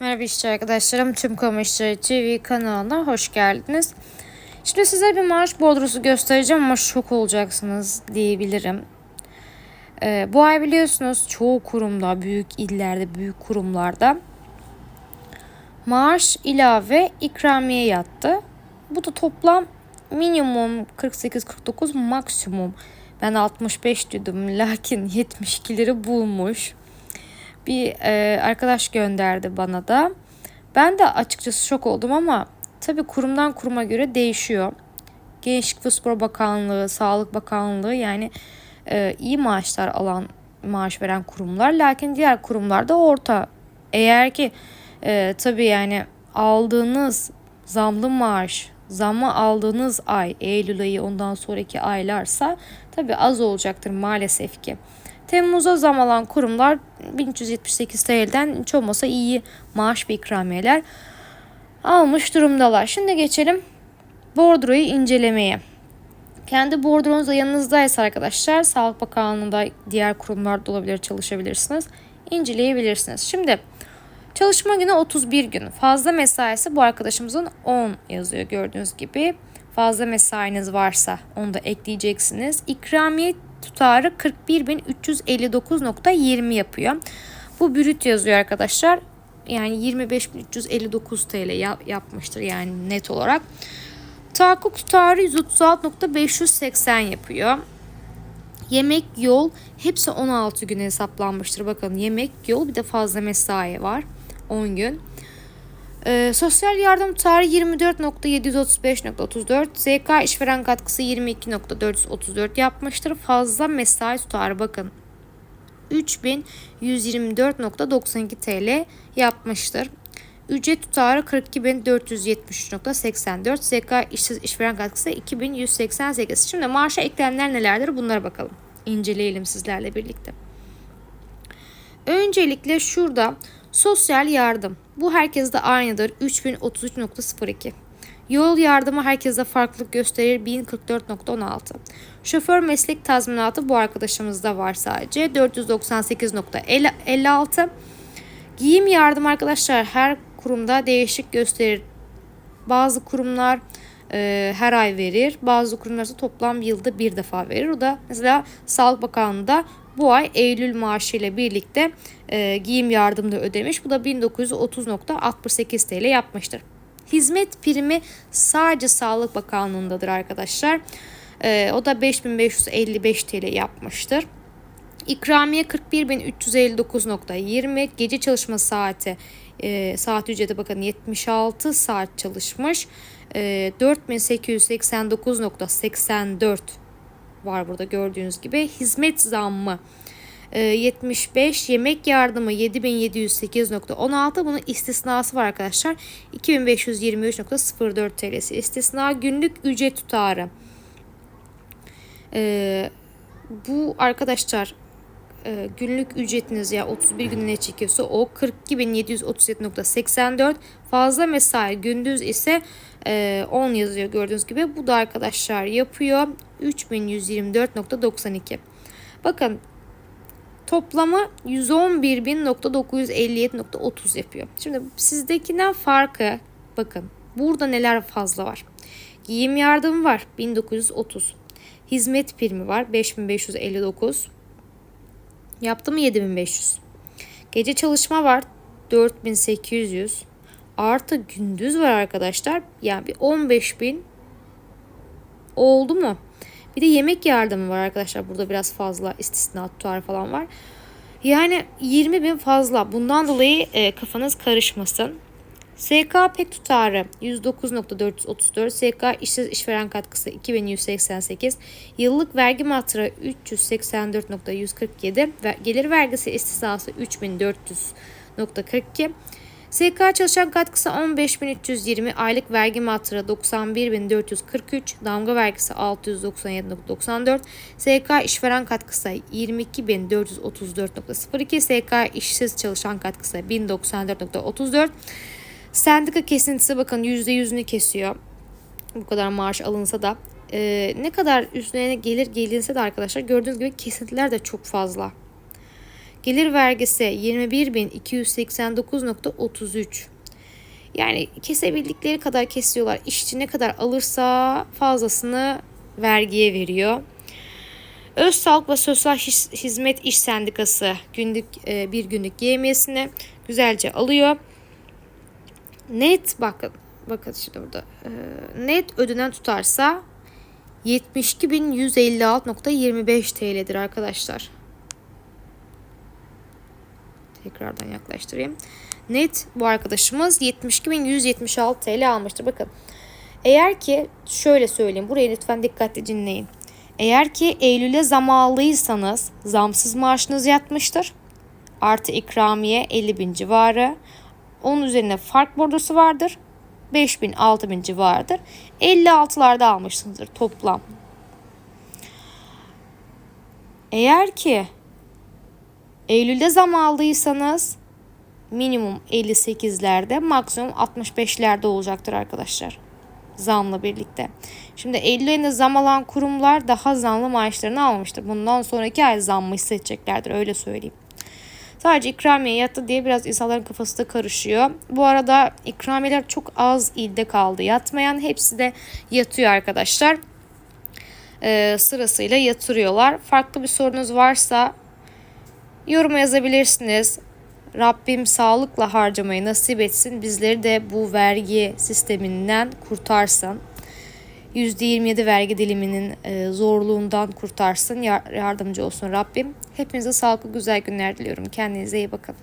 Merhaba işçi arkadaşlarım. Tüm Kamu TV kanalına hoş geldiniz. Şimdi size bir maaş bordrosu göstereceğim ama şok olacaksınız diyebilirim. Ee, bu ay biliyorsunuz çoğu kurumda, büyük illerde, büyük kurumlarda maaş ilave ikramiye yattı. Bu da toplam minimum 48-49 maksimum. Ben 65 dedim lakin 72'leri bulmuş bir e, arkadaş gönderdi bana da. Ben de açıkçası şok oldum ama tabii kurumdan kuruma göre değişiyor. Gençlik ve Spor Bakanlığı, Sağlık Bakanlığı yani e, iyi maaşlar alan maaş veren kurumlar. Lakin diğer kurumlarda orta. Eğer ki e, tabii yani aldığınız zamlı maaş, zamı aldığınız ay, Eylül ayı ondan sonraki aylarsa tabii az olacaktır maalesef ki. Temmuz'a zam alan kurumlar 1378 TL'den hiç olmasa iyi maaş ve ikramiyeler almış durumdalar. Şimdi geçelim bordroyu incelemeye. Kendi bordronuz da yanınızdaysa arkadaşlar Sağlık Bakanlığı'nda diğer kurumlarda olabilir çalışabilirsiniz. İnceleyebilirsiniz. Şimdi çalışma günü 31 gün. Fazla mesaisi bu arkadaşımızın 10 yazıyor gördüğünüz gibi. Fazla mesainiz varsa onu da ekleyeceksiniz. İkramiye tutarı 41.359.20 yapıyor. Bu brüt yazıyor arkadaşlar. Yani 25.359 TL yapmıştır yani net olarak. Tahakkuk tutarı 136.580 yapıyor. Yemek, yol hepsi 16 gün hesaplanmıştır. Bakın yemek, yol bir de fazla mesai var. 10 gün. Ee, sosyal yardım tarihi 24.735.34. ZK işveren katkısı 22.434 yapmıştır. Fazla mesai tutarı bakın 3124.92 TL yapmıştır. Ücret tutarı 42.473.84. ZK işsiz işveren katkısı 2188. Şimdi maaşa eklenenler nelerdir bunlara bakalım. İnceleyelim sizlerle birlikte. Öncelikle şurada Sosyal yardım. Bu herkeste aynıdır. 3033.02. Yol yardımı herkeste farklılık gösterir 1044.16. Şoför meslek tazminatı bu arkadaşımızda var sadece 498.56. Giyim yardım arkadaşlar her kurumda değişik gösterir. Bazı kurumlar e, her ay verir. Bazı kurumlar ise toplam yılda bir defa verir. O da mesela Sağlık Bakanlığı'nda bu ay Eylül maaşı ile birlikte e, giyim yardımı da ödemiş. Bu da 1930.68 TL yapmıştır. Hizmet primi sadece Sağlık Bakanlığı'ndadır arkadaşlar. E, o da 5555 TL yapmıştır. İkramiye 41.359.20 gece çalışma saati e, saat ücreti bakın 76 saat çalışmış. E, 4889.84 var burada gördüğünüz gibi. Hizmet zammı 75 ee, yemek yardımı 7708.16 bunun istisnası var arkadaşlar. 2523.04 TL'si istisna. Günlük ücret tutarı. Ee, bu arkadaşlar e, günlük ücretiniz ya 31 gün ne çekiyorsa o 42.737.84 fazla mesai gündüz ise 10 e, yazıyor gördüğünüz gibi bu da arkadaşlar yapıyor 3124.92 bakın toplamı 111.957.30 yapıyor. Şimdi sizdekinden farkı bakın burada neler fazla var. Giyim yardımı var 1930. Hizmet primi var 5559. Yaptı mı 7500. Gece çalışma var 4800. Artı gündüz var arkadaşlar. Yani bir 15000 oldu mu? Bir de yemek yardımı var arkadaşlar. Burada biraz fazla istisna tutar falan var. Yani 20 bin fazla. Bundan dolayı e, kafanız karışmasın. SK pek tutarı 109.434, SK işsiz işveren katkısı 2188, yıllık vergi matrı 384.147 ve gelir vergisi istisnası 3400.42. SK çalışan katkısı 15.320, aylık vergi matrı 91.443, damga vergisi 697.94, SK işveren katkısı 22.434.02, SK işsiz çalışan katkısı 1094.34, Sendika kesintisi bakın %100'ünü kesiyor. Bu kadar maaş alınsa da. Ee, ne kadar üstüne gelir gelinse de arkadaşlar gördüğünüz gibi kesintiler de çok fazla. Gelir vergisi 21.289.33. Yani kesebildikleri kadar kesiyorlar. İşçi ne kadar alırsa fazlasını vergiye veriyor. Öz Sağlık ve Sosyal Hizmet İş Sendikası günlük e, bir günlük yemiyesini güzelce alıyor. Net bakın bakın şimdi burada e, net ödenen tutarsa 72.156.25 TL'dir arkadaşlar. Tekrardan yaklaştırayım. Net bu arkadaşımız 72.176 TL almıştır. Bakın eğer ki şöyle söyleyeyim burayı lütfen dikkatli dinleyin. Eğer ki Eylül'e zam aldıysanız zamsız maaşınız yatmıştır. Artı ikramiye 50 bin civarı. Onun üzerine fark bordosu vardır. 5 bin 6 bin civarıdır. 56'larda almışsınızdır toplam. Eğer ki Eylül'de zam aldıysanız minimum 58'lerde maksimum 65'lerde olacaktır arkadaşlar. Zamla birlikte. Şimdi Eylül zam alan kurumlar daha zamlı maaşlarını almıştır. Bundan sonraki ay zammı hissedeceklerdir öyle söyleyeyim. Sadece ikramiye yattı diye biraz insanların kafası da karışıyor. Bu arada ikramiyeler çok az ilde kaldı. Yatmayan hepsi de yatıyor arkadaşlar. Ee, sırasıyla yatırıyorlar. Farklı bir sorunuz varsa yoruma yazabilirsiniz. Rabbim sağlıkla harcamayı nasip etsin. Bizleri de bu vergi sisteminden kurtarsın. %27 vergi diliminin e, zorluğundan kurtarsın. Yardımcı olsun Rabbim. Hepinize sağlıklı güzel günler diliyorum. Kendinize iyi bakın.